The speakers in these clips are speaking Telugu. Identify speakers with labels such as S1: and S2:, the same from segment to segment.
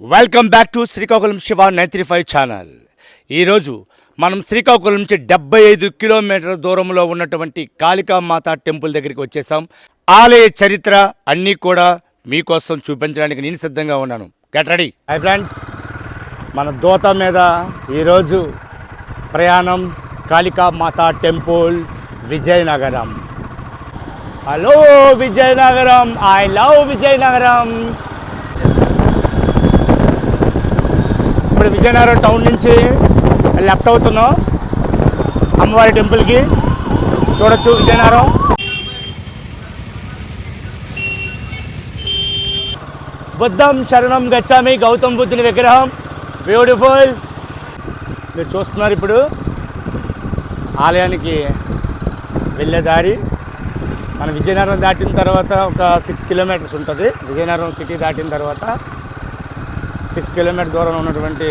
S1: Welcome back to Srikakulam Shiva nine three five channel. ఈరోజు మనం శ్రీకాకుళం నుంచి డెబ్బై ఐదు కిలోమీటర్ల దూరంలో ఉన్నటువంటి కాళికామాత టెంపుల్ దగ్గరికి వచ్చేసాం. ఆలయ చరిత్ర అన్నీ కూడా మీకోసం చూపించడానికి నేను సిద్ధంగా ఉన్నాను. గెట్ రెడీ హై ఫ్రెండ్స్ మన దోత మీద ఈరోజు ప్రయాణం Kalikamata temple Vizianagaram. Hello Vizianagaram. I love Vizianagaram. ఇప్పుడు విజయనగరం టౌన్ నుంచి లెఫ్ట్ అవుతున్నాం. అమ్మవారి టెంపుల్కి. చూడొచ్చు విజయనగరం. బుద్ధం శరణం గచ్చామి గౌతమ్ బుద్ధుని విగ్రహం. బ్యూటిఫుల్ మీరు చూస్తున్నారు ఇప్పుడు. ఆలయానికి వెళ్ళే దారి. మన విజయనగరం దాటిన తర్వాత ఒక సిక్స్ కిలోమీటర్స్ ఉంటుంది. విజయనగరం సిటీ దాటిన తర్వాత సిక్స్ కిలోమీటర్ దూరంలో ఉన్నటువంటి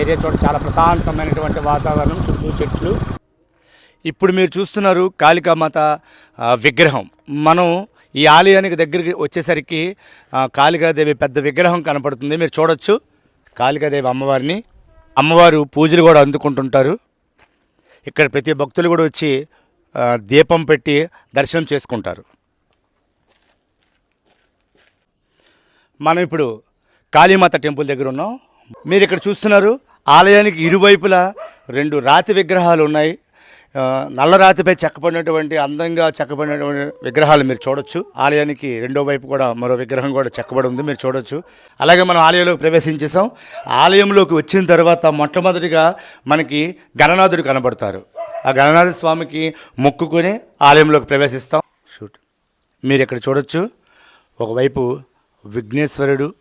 S1: ఏరియా చోట చాలా ప్రశాంతమైనటువంటి వాతావరణం చుట్టూ చెట్లు. ఇప్పుడు మీరు చూస్తున్నారు కాళికామాత విగ్రహం. మనం ఈ ఆలయానికి దగ్గరికి వచ్చేసరికి కాళికాదేవి పెద్ద విగ్రహం కనపడుతుంది. మీరు చూడొచ్చు. కాళికాదేవి అమ్మవారిని. అమ్మవారు పూజలు కూడా అందుకుంటుంటారు. ఇక్కడ ప్రతి భక్తులు కూడా వచ్చి దీపం పెట్టి దర్శనం చేసుకుంటారు. మనం ఇప్పుడు కాళీమాత టెంపుల్ దగ్గర ఉన్నాం. మీరు ఇక్కడ చూస్తున్నారు ఆలయానికి ఇరువైపులా రెండు రాతి విగ్రహాలు ఉన్నాయి. నల్ల రాతిపై చెక్కబడినటువంటి అందంగా చెక్కబడినటువంటి విగ్రహాలు మీరు చూడొచ్చు. ఆలయానికి రెండో వైపు కూడా మరో విగ్రహం కూడా చెక్కబడి ఉంది మీరు చూడొచ్చు. అలాగే మనం ఆలయంలోకి ప్రవేశించేసాం ఆలయంలోకి వచ్చిన తర్వాత మొట్టమొదటిగా మనకి గణనాథుడు కనబడతారు. ఆ గణనాథ స్వామికి మొక్కుకొని ఆలయంలోకి ప్రవేశిస్తాం. షూట్. మీరు ఇక్కడ చూడొచ్చు. ఒకవైపు విఘ్నేశ్వరుడు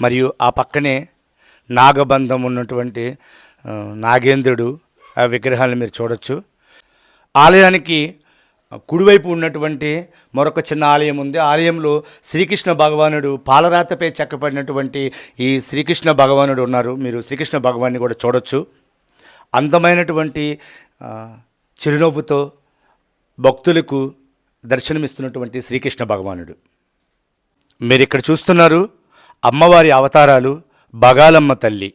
S1: మరియు ఆ పక్కనే నాగబంధం ఉన్నటువంటి నాగేంద్రుడు ఆ విగ్రహాలను మీరు చూడొచ్చు. ఆలయానికి కుడివైపు ఉన్నటువంటి మరొక చిన్న ఆలయం ఉంది. ఆలయంలో శ్రీకృష్ణ భగవానుడు పాలరాతపై చెక్కబడినటువంటి ఈ శ్రీకృష్ణ భగవానుడు ఉన్నారు. మీరు శ్రీకృష్ణ భగవాన్ని కూడా చూడొచ్చు. అందమైనటువంటి చిరునవ్వుతో భక్తులకు దర్శనమిస్తున్నటువంటి శ్రీకృష్ణ భగవానుడు. మీరు ఇక్కడ చూస్తున్నారు అమ్మవారి అవతారాలు బగాలమ్మ తల్లి.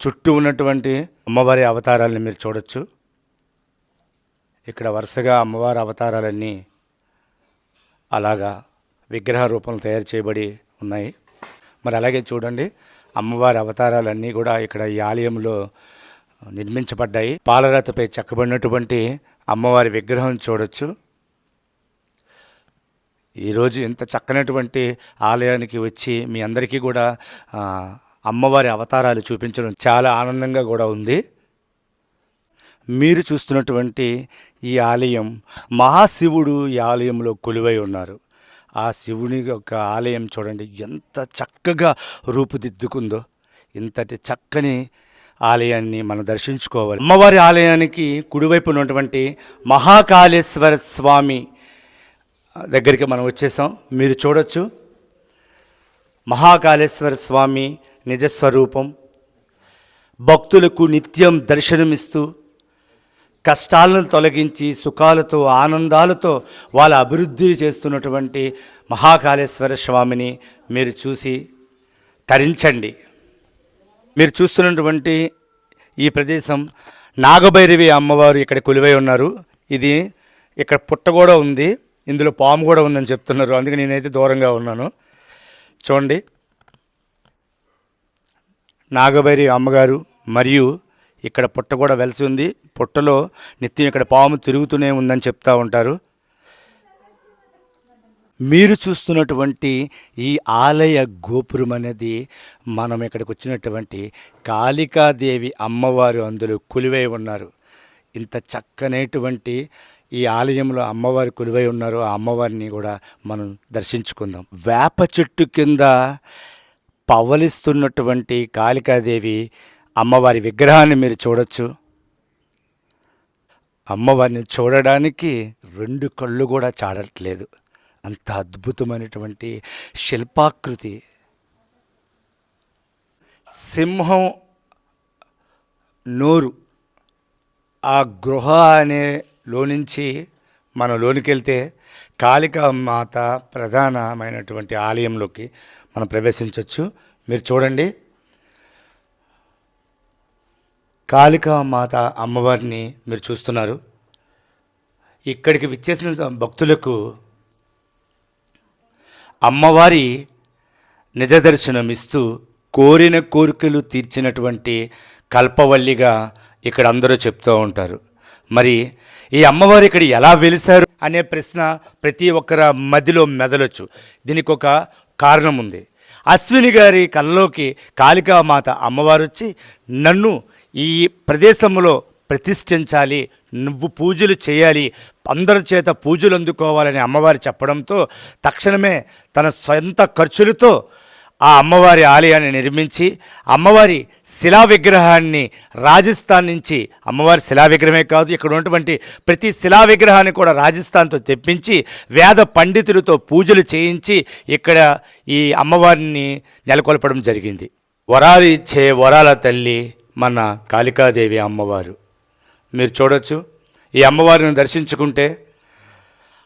S1: చుట్టూ ఉన్నటువంటి అమ్మవారి అవతారాలను మీరు చూడొచ్చు. ఇక్కడ వరుసగా అమ్మవారి అవతారాలన్నీ అలాగా విగ్రహ రూపంలో తయారు చేయబడి ఉన్నాయి. మరి అలాగే చూడండి అమ్మవారి అవతారాలన్నీ కూడా ఇక్కడ ఈ ఆలయంలో నిర్మించబడ్డాయి. పాలరాతపై చెక్కబడినటువంటి అమ్మవారి విగ్రహం చూడొచ్చు. ఈరోజు ఇంత చక్కనటువంటి ఆలయానికి వచ్చి మీ అందరికీ కూడా అమ్మవారి అవతారాలు చూపించడం చాలా ఆనందంగా కూడా ఉంది. మీరు చూస్తున్నటువంటి ఈ ఆలయం మహాశివుడు ఈ ఆలయంలో కొలువై ఉన్నారు. ఆ శివుని యొక్క ఆలయం చూడండి ఎంత చక్కగా రూపుదిద్దుకుందో ఇంతటి చక్కని ఆలయాన్ని మనం దర్శించుకోవాలి. అమ్మవారి ఆలయానికి కుడివైపు ఉన్నటువంటి మహాకాళేశ్వర స్వామి దగ్గరికి మనం వచ్చేసాం. మీరు చూడొచ్చు. మహాకాళేశ్వర స్వామి నిజస్వరూపం. భక్తులకు నిత్యం దర్శనమిస్తూ కష్టాలను తొలగించి సుఖాలతో ఆనందాలతో వాళ్ళ అభివృద్ధి చేస్తున్నటువంటి మహాకాళేశ్వర స్వామిని మీరు చూసి తరించండి. మీరు చూస్తున్నటువంటి ఈ ప్రదేశం నాగభైరవి అమ్మవారు ఇక్కడ కొలువై ఉన్నారు. ఇది ఇక్కడ పుట్ట కూడా ఉంది. ఇందులో పాము కూడా ఉందని చెప్తున్నారు. అందుకే నేనైతే దూరంగా ఉన్నాను. చూడండి. నాగభైరి అమ్మగారు మరియు ఇక్కడ పుట్ట కూడా వెలిసి ఉంది. పుట్టలో నిత్యం ఇక్కడ పాము తిరుగుతూనే ఉందని చెప్తూ ఉంటారు. మీరు చూస్తున్నటువంటి ఈ ఆలయ గోపురం అనేది మనం ఇక్కడికి వచ్చినటువంటి కాళికాదేవి అమ్మవారు అందులో కొలువై ఉన్నారు. ఇంత చక్కనేటువంటి ఈ ఆలయంలో అమ్మవారి కొలువై ఉన్నారు ఆ అమ్మవారిని కూడా మనం దర్శించుకుందాం. వేప చెట్టు కింద పవలిస్తున్నటువంటి కాళికాదేవి అమ్మవారి విగ్రహాన్ని మీరు చూడొచ్చు. అమ్మవారిని చూడడానికి రెండు కళ్ళు కూడా చాడట్లేదు. అంత అద్భుతమైనటువంటి శిల్పాకృతి. సింహం నోరు. ఆ గృహ అనే లో నుంచి మనం లోనికి వెళ్తే కాళికా మాత ప్రధానమైనటువంటి ఆలయంలోకి మనం ప్రవేశించవచ్చు మీరు చూడండి. కాళికా మాత అమ్మవారిని మీరు చూస్తున్నారు. ఇక్కడికి విచ్చేసిన భక్తులకు అమ్మవారి నిజ దర్శనమిస్తూ కోరిన కోరికలు తీర్చినటువంటి కల్పవల్లిగా ఇక్కడ అందరూ చెప్తూ ఉంటారు. మరి ఈ అమ్మవారు ఇక్కడ ఎలా వెలిశారు అనే ప్రశ్న ప్రతి ఒక్కరి మదిలో మెదలొచ్చు. దీనికి ఒక కారణం ఉంది. అశ్విని గారి కళ్ళలోకి కాళికామాత అమ్మవారు వచ్చి నన్ను ఈ ప్రదేశంలో ప్రతిష్ఠించాలి నువ్వు పూజలు చేయాలి అందరి చేత పూజలు అందుకోవాలని అమ్మవారు చెప్పడంతో తక్షణమే తన స్వంత ఖర్చులతో ఆ అమ్మవారి ఆలయాన్ని నిర్మించి అమ్మవారి శిలా విగ్రహాన్ని రాజస్థాన్ నుంచి అమ్మవారి శిలా విగ్రహమే కాదు ఇక్కడ ఉన్నటువంటి ప్రతి శిలా విగ్రహాన్ని కూడా రాజస్థాన్తో తెప్పించి వేద పండితులతో పూజలు చేయించి ఇక్కడ ఈ అమ్మవారిని నెలకొల్పడం జరిగింది. వరాలు ఇచ్చే వరాల తల్లి మన కాళికాదేవి అమ్మవారు. మీరు చూడొచ్చు ఈ అమ్మవారిని దర్శించుకుంటే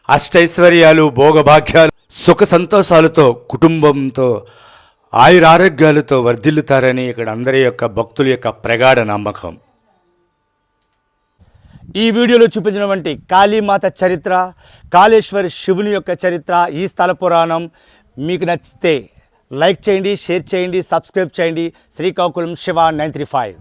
S1: అష్టైశ్వర్యాలు భోగభాగ్యాలు సుఖ సంతోషాలతో కుటుంబంతో ఆయురారోగ్యాలతో వర్ధిల్లుతారని ఇక్కడ అందరి యొక్క భక్తుల యొక్క ప్రగాఢ నమ్మకం. ఈ వీడియోలో చూపించినటువంటి కాళీమాత చరిత్ర కాళేశ్వరి శివుని యొక్క చరిత్ర ఈ స్థల పురాణం మీకు నచ్చితే లైక్ చేయండి షేర్ చేయండి సబ్స్క్రైబ్ చేయండి. Srikakulam Shiva nine three five.